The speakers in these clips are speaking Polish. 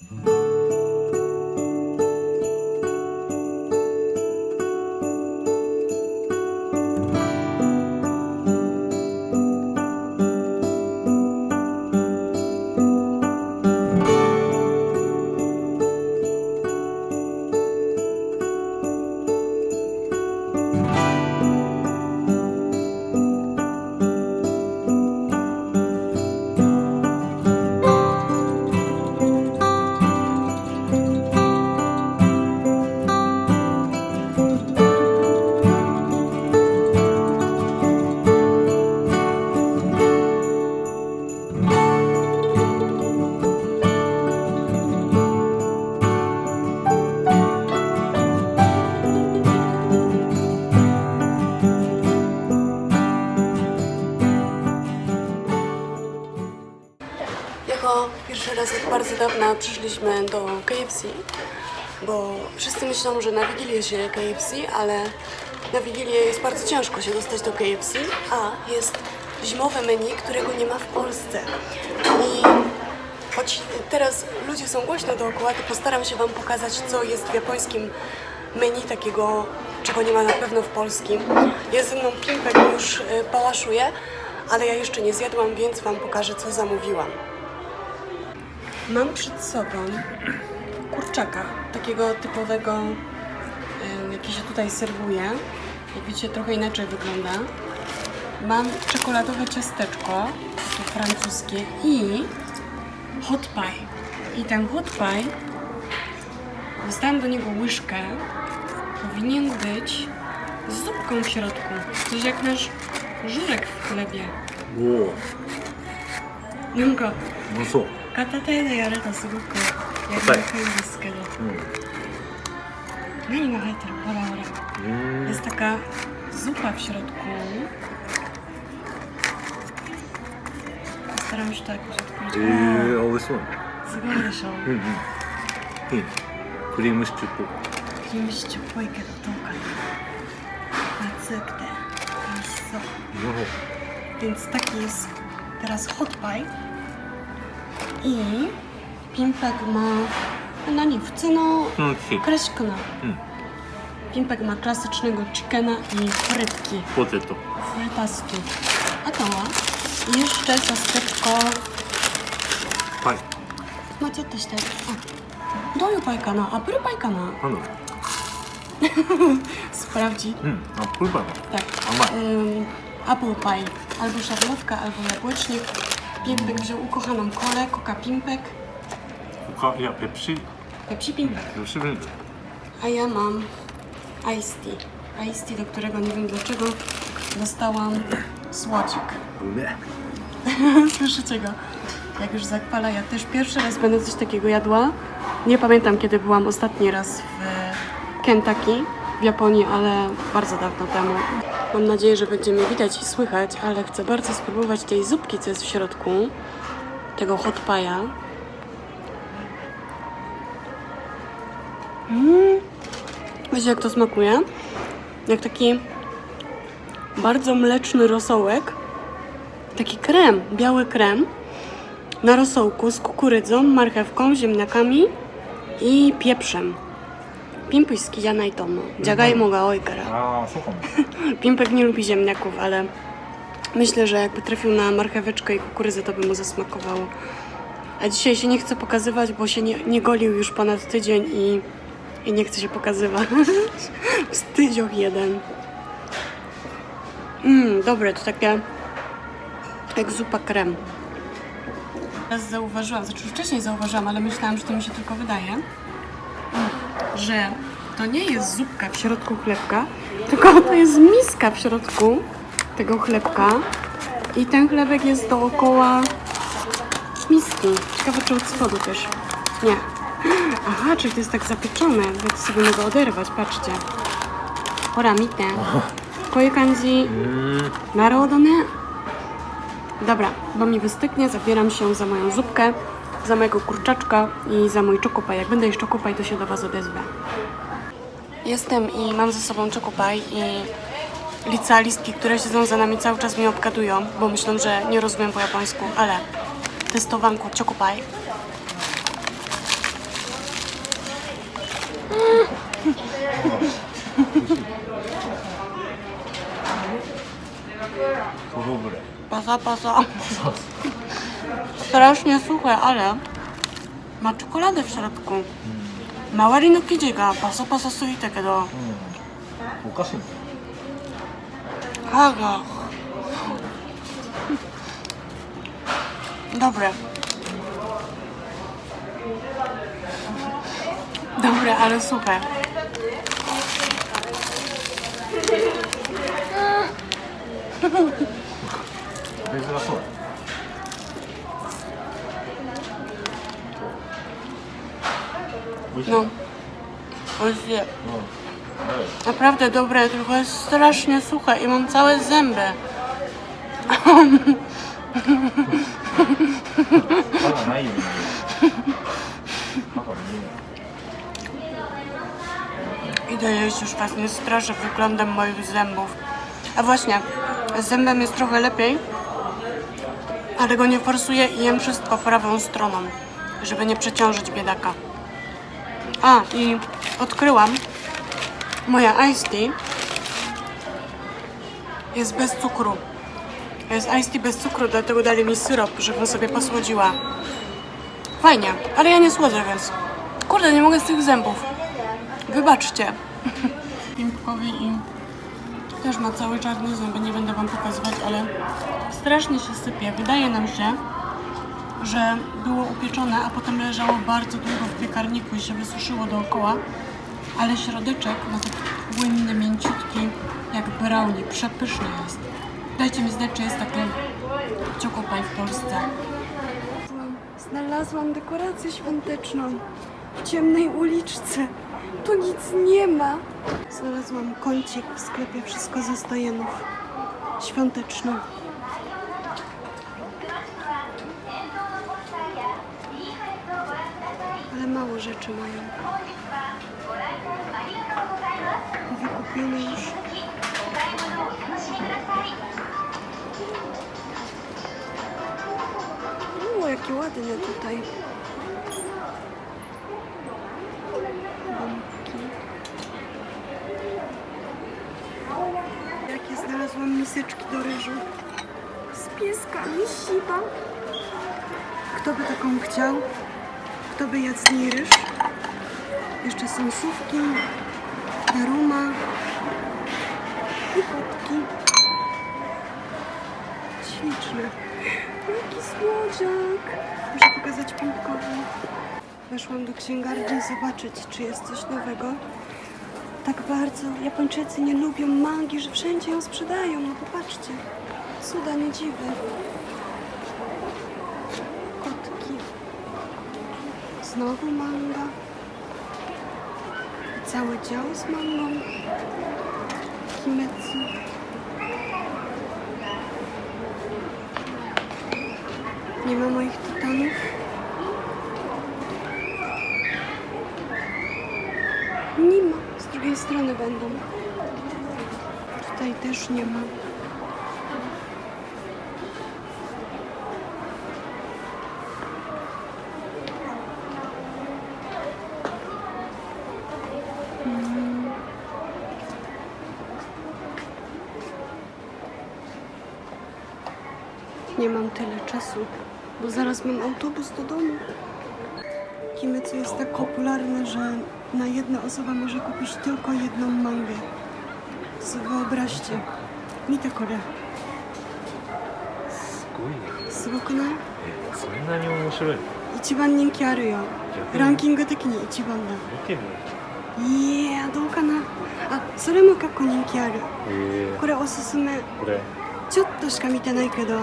Mm-hmm. Bo wszyscy myślą, że na Wigilię się KFC, ale na Wigilię jest bardzo ciężko się dostać do KFC, a jest zimowe menu, którego nie ma w Polsce. I choć teraz ludzie są głośno dookoła, to postaram się Wam pokazać, co jest w japońskim menu takiego, czego nie ma na pewno w polskim. Jest ze mną Pimpek, już y, pałaszuje, ale ja jeszcze nie zjadłam, więc Wam pokażę, co zamówiłam. Mam przed sobą kurczaka, takiego typowego, y, jaki się tutaj serwuje. Jak widzicie, trochę inaczej wygląda. Mam czekoladowe ciasteczko, takie francuskie i hot pie. I ten hot pie, dostałam do niego łyżkę, powinien być z zupką w środku. Coś jak nasz żurek w chlebie. おお、なんかうまそう。片手でやるとすごく やりにくいんですけど、何が入ってるほらほら Mm. jest taka zupa w środku postaram się to jakoś え odpowiedzieć ー、あ、美味しそうだね。 o, すごいでしょうんうん。いいね。クリームシチューっぽい。クリームシチューっぽいけどどうかな熱くて美味しそうなる więc taki jest teraz hot pie i Pimpek ma何普通の ほど。うん、チキン クラシックなうん。 Pimpek ma klasycznego chickena i frytki, ポテト。 frytaski. A to jeszcze ciasteczko パイ。まあちょっとしてあどういうパイかなアップルパイかななんだろう。 sprawdzi うん、アップルパイか。 tak 甘い。 Ym, apple pie albo szarlotka albo jabłecznik Pimpek wziął ukochaną kolę Coca Pimpek Wiktoria Pepsi. Pepsi Pink. Pepsi Pink. A ja mam Ice Tea. Ice Tea, do którego nie wiem dlaczego dostałam słodzik. Słyszycie go? Jak już zakwala, ja też pierwszy raz będę coś takiego jadła. Nie pamiętam, kiedy byłam ostatni raz w Kentucky w Japonii, ale bardzo dawno temu. Mam nadzieję, że będzie mnie widać i słychać, ale chcę bardzo spróbować tej zupki, co jest w środku, tego hot paja. Mmm. Wiecie, jak to smakuje? Jak taki bardzo mleczny rosołek taki krem, biały krem na rosołku z kukurydzą, marchewką, ziemniakami i pieprzem. Pimpek z kijana i tomo. Dziagajmo ga oi kara. ああ、そうかも。 Pimpek nie lubi ziemniaków, ale myślę, że jakby trafił na marcheweczkę i kukurydzę, to by mu zasmakowało. A dzisiaj się nie chcę pokazywać, bo się nie, nie golił już ponad tydzień i, i nie chce się pokazywać. Wstydzioch jeden. Mmm, dobre, to takie jak zupa krem. Teraz zauważyłam, znaczy wcześniej zauważyłam, ale myślałam, że to mi się tylko wydaje, że to nie jest zupka w środku chlebka, tylko to jest miska w środku tego chlebka i ten chlebek jest dookoła miski. Ciekawe, czy od spodu też. Nie. Aha, czyli to jest tak zapieczone, więc sobie mogę oderwać, patrzcie. Hora, mite. こういう感じ。うーん。なるほどね。Dobra, bo mi wystygnie, zabieram się za moją zupkę, za mojego kurczaczka i za mój czokopaj. Jak będę jeść czokopaj, to się do Was odezwę. Jestem i mam ze sobą czokopaj i licealistki, które siedzą za nami cały czas mnie obgadują, bo myślą, że nie rozumiem po japońsku, ale testowanko czokopaj. dobre. Pasa, pasa. Strasznie suche, ale ma czekoladę w środku. 周りの生地がパサパサすぎたけどおかしいね。歯が dobre dobre, ale suche Bez rasola. No. Oźwie. No. Naprawdę dobre, tylko jest strasznie suche i mam całe zęby. Idę jeść, już was nie straszę wyglądem moich zębów. A właśnie, z zębem jest trochę lepiej, ale go nie forsuję i jem wszystko prawą stroną, żeby nie przeciążyć biedaka. A, i odkryłam, moja iced tea jest bez cukru. Jest iced tea bez cukru, dlatego dali mi syrop, żebym sobie posłodziła. Fajnie, ale ja nie słodzę, więc... Kurde, nie mogę z tych zębów. Wybaczcie. Pimpkowi i też ma cały czarny zęby, nie będę wam pokazywać, ale strasznie się sypie. Wydaje nam się, że było upieczone, a potem leżało bardzo długo w piekarniku i się wysuszyło dookoła, ale środeczek ma taki płynny, mięciutki, jak brownie. Przepyszny jest. Dajcie mi znać, czy jest taki czokopaj w Polsce. Znalazłam dekorację świąteczną w ciemnej uliczce. Tu nic nie ma. Znalazłam kącik w sklepie Wszystko ze stojenów. Świąteczny. Ale mało rzeczy mają. Wykupione już. O, jakie ładne tutaj. Bombki. Jakie znalazłam miseczki do ryżu. Z pieskami siba. Kto by taką chciał? Kto by jadł z niej ryż? Jeszcze są sówki, daruma i kotki. Śliczne. Jaki słodziak! Muszę pokazać piątkowi. Weszłam do księgarni zobaczyć, czy jest coś nowego. Tak bardzo Japończycy nie lubią mangi, że wszędzie ją sprzedają. No popatrzcie. Cuda nie dziwy. Kotki. Znowu manga. I cały dział z mangą. Kimetsu. Nie ma moich tytanów. Nie ma. Z drugiej strony będą. Tutaj też nie ma. Nie mam tyle czasu, bo zaraz mam autobus do domu. Kimetsu jest tak popularny, że na jedna osoba może kupić tylko jedną mangę. So, Wyobraźcie. Mita kore. すごいね。すごくないえ、そんなに面白いの一番人気あるよ。ランキング的に一番だ。見てみよいやどうかな。あ、それも結構人気ある。う。へえこれおすすめ。これ、ちょっとしか見てないけど、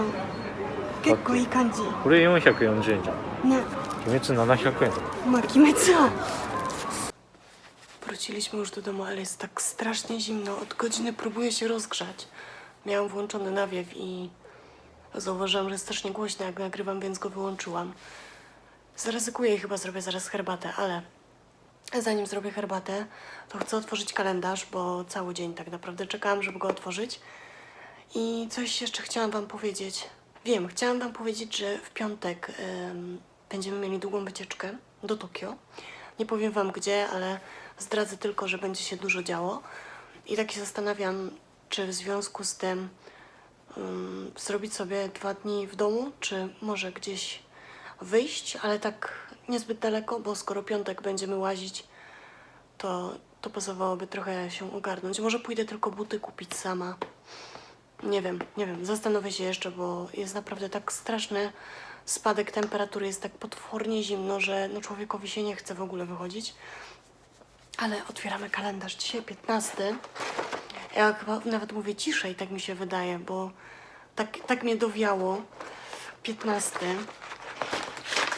結構いい感じ。これ440円じゃん。ね。 鬼滅700円とか。 Ma Kimetsu. Wróciliśmy już do domu, ale jest tak strasznie zimno. Od godziny próbuję się rozgrzać. Miałam włączony nawiew i zauważyłam, że jest strasznie głośno, jak nagrywam, więc go wyłączyłam. Zaryzykuję i chyba zrobię zaraz herbatę, ale zanim zrobię herbatę, to chcę otworzyć kalendarz, bo cały dzień tak naprawdę czekałam, żeby go otworzyć. I coś jeszcze chciałam Wam powiedzieć. Wiem, chciałam Wam powiedzieć, że w piątek em, będziemy mieli długą wycieczkę do Tokio. Nie powiem Wam gdzie, ale Zdradzę tylko, że będzie się dużo działo. I tak się zastanawiam, czy w związku z tym um, zrobić sobie dwa dni w domu, czy może gdzieś wyjść, ale tak niezbyt daleko, bo skoro piątek będziemy łazić, to, to pasowałoby trochę się ogarnąć. Może pójdę tylko buty kupić sama. Nie wiem, nie wiem. Zastanowię się jeszcze, bo jest naprawdę tak straszny spadek temperatury, jest tak potwornie zimno, że no człowiekowi się nie chce w ogóle wychodzić. Ale otwieramy kalendarz. Dzisiaj 15. Ja chyba nawet mówię ciszej, tak mi się wydaje, bo tak, tak mnie dowiało. 15.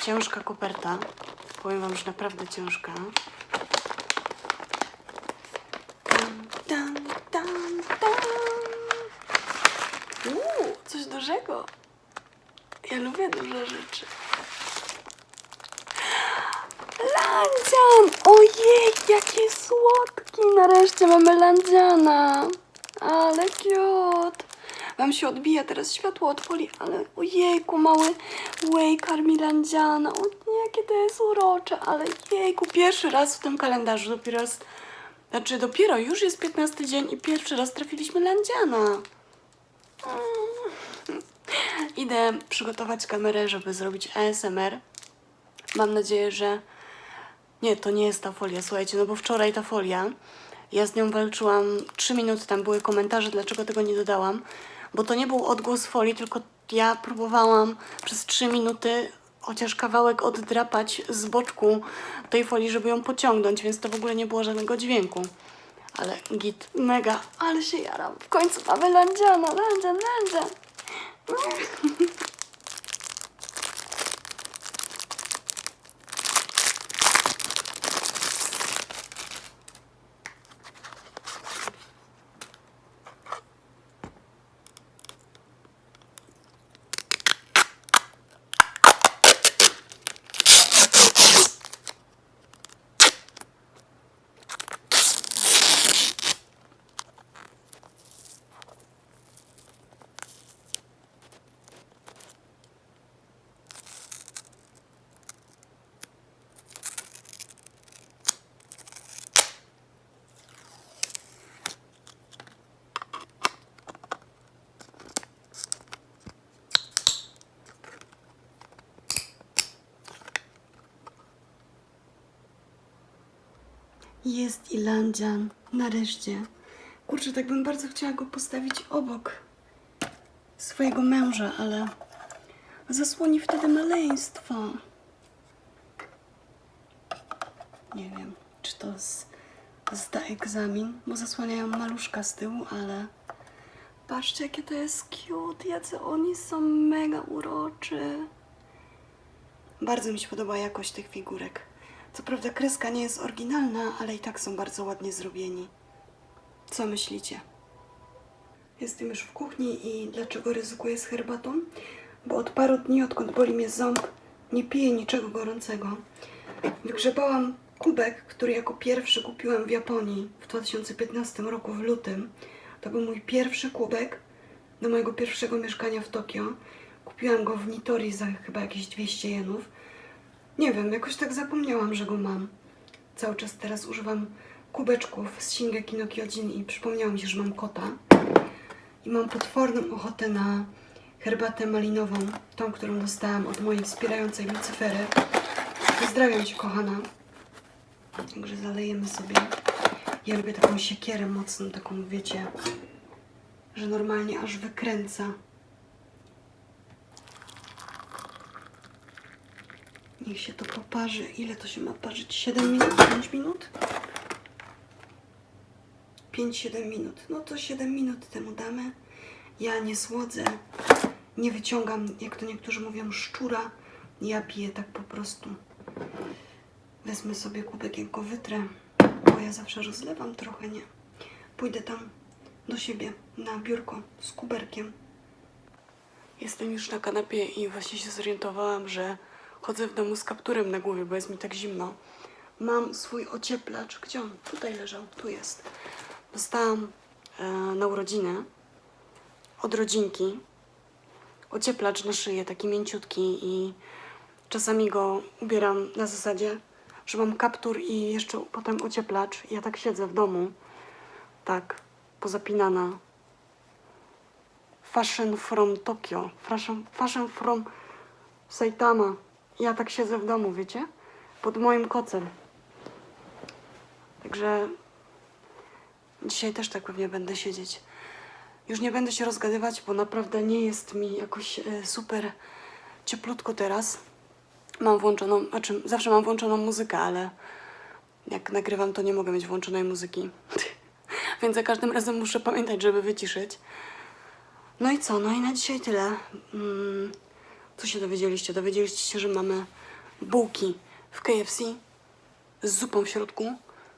Ciężka koperta. Powiem wam, że naprawdę ciężka. Tam, tam, tam, tam. Uuu, coś dużego. Ja lubię duże rzeczy. Landzian! Ojej, jaki słodki! Nareszcie mamy landziana. Ale kiot. Wam się odbija teraz światło od folii, ale ojejku, mały łej karmi landziana. O nie, jakie to jest urocze, ale jejku, pierwszy raz w tym kalendarzu, dopiero raz, znaczy dopiero już jest 15 dzień i pierwszy raz trafiliśmy landziana. Mm. Idę przygotować kamerę, żeby zrobić ASMR. Mam nadzieję, że nie, to nie jest ta folia, słuchajcie, no bo wczoraj ta folia, ja z nią walczyłam 3 minuty, tam były komentarze, dlaczego tego nie dodałam, bo to nie był odgłos folii, tylko ja próbowałam przez 3 minuty chociaż kawałek oddrapać z boczku tej folii, żeby ją pociągnąć, więc to w ogóle nie było żadnego dźwięku. Ale git, mega, ale się jaram. W końcu mamy landziana, landzian, landzian. Porque... Jest i landzian, nareszcie. Kurczę, tak bym bardzo chciała go postawić obok swojego męża, ale zasłoni wtedy maleństwo. Nie wiem, czy to z, zda egzamin, bo zasłaniają maluszka z tyłu, ale patrzcie, jakie to jest cute, jacy oni są mega uroczy. Bardzo mi się podoba jakość tych figurek. Co prawda kreska nie jest oryginalna, ale i tak są bardzo ładnie zrobieni. Co myślicie? Jestem już w kuchni i dlaczego ryzykuję z herbatą? Bo od paru dni, odkąd boli mnie ząb, nie piję niczego gorącego. Wygrzebałam kubek, który jako pierwszy kupiłam w Japonii w 2015 roku w lutym. To był mój pierwszy kubek do mojego pierwszego mieszkania w Tokio. Kupiłam go w Nitori za chyba jakieś 200 jenów. Nie wiem, jakoś tak zapomniałam, że go mam. Cały czas teraz używam kubeczków z Shingeki no Kyojin i przypomniało mi się, że mam kota. I mam potworną ochotę na herbatę malinową, tą, którą dostałam od mojej wspierającej Lucyfery. Pozdrawiam Cię, kochana. Także zalejemy sobie. Ja lubię taką siekierę mocną, taką, wiecie, że normalnie aż wykręca. Niech się to poparzy. Ile to się ma parzyć? 7 minut? 5 minut? 5-7 minut. No to 7 minut temu damy. Ja nie słodzę, nie wyciągam, jak to niektórzy mówią, szczura. Ja piję tak po prostu. Wezmę sobie kubek, jak go wytrę, bo ja zawsze rozlewam trochę, nie? Pójdę tam do siebie na biurko z kuberkiem. Jestem już na kanapie i właśnie się zorientowałam, że chodzę w domu z kapturem na głowie, bo jest mi tak zimno. Mam swój ocieplacz. Gdzie on? Tutaj leżał. Tu jest. Dostałam e, na urodziny od rodzinki ocieplacz na szyję, taki mięciutki i czasami go ubieram na zasadzie, że mam kaptur i jeszcze potem ocieplacz. Ja tak siedzę w domu, tak, pozapinana. Fashion from Tokyo, fashion, fashion from Saitama. Ja tak siedzę w domu, wiecie? Pod moim kocem. Także dzisiaj też tak pewnie będę siedzieć. Już nie będę się rozgadywać, bo naprawdę nie jest mi jakoś e, super cieplutko teraz. Mam włączoną, znaczy zawsze mam włączoną muzykę, ale jak nagrywam, to nie mogę mieć włączonej muzyki. Więc za każdym razem muszę pamiętać, żeby wyciszyć. No i co? No i na dzisiaj tyle. Mm, co się dowiedzieliście? Dowiedzieliście się, że mamy bułki w KFC z zupą w środku,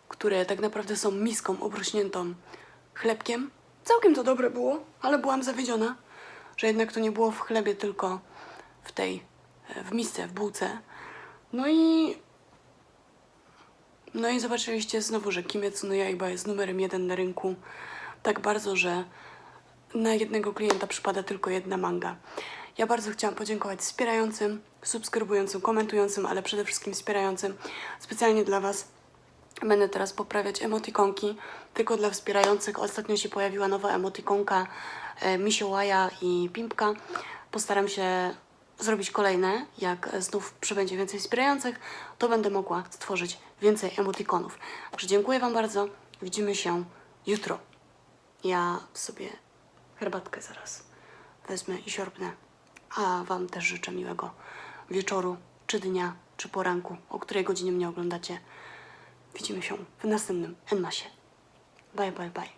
które tak naprawdę są miską obrośniętą chlebkiem. Całkiem to dobre było, ale byłam zawiedziona, że jednak to nie było w chlebie, tylko w tej, e, w misce, w bułce. No i no i zobaczyliście znowu, że Kimetsu no Yaiba jest numerem jeden na rynku. Tak bardzo, że na jednego klienta przypada tylko jedna manga. Ja bardzo chciałam podziękować wspierającym, subskrybującym, komentującym, ale przede wszystkim wspierającym. Specjalnie dla Was będę teraz poprawiać emotikonki, tylko dla wspierających. Ostatnio się pojawiła nowa emotikonka e, Misiołaja i Pimpka. Postaram się zrobić kolejne. Jak znów przybędzie więcej wspierających, to będę mogła stworzyć więcej emotikonów. Także dziękuję Wam bardzo. Widzimy się jutro. Ja sobie herbatkę zaraz wezmę i siorbnę. A Wam też życzę miłego wieczoru, czy dnia, czy poranku, o której godzinie mnie oglądacie. Widzimy się w następnym Enmasie. Bye, bye, bye.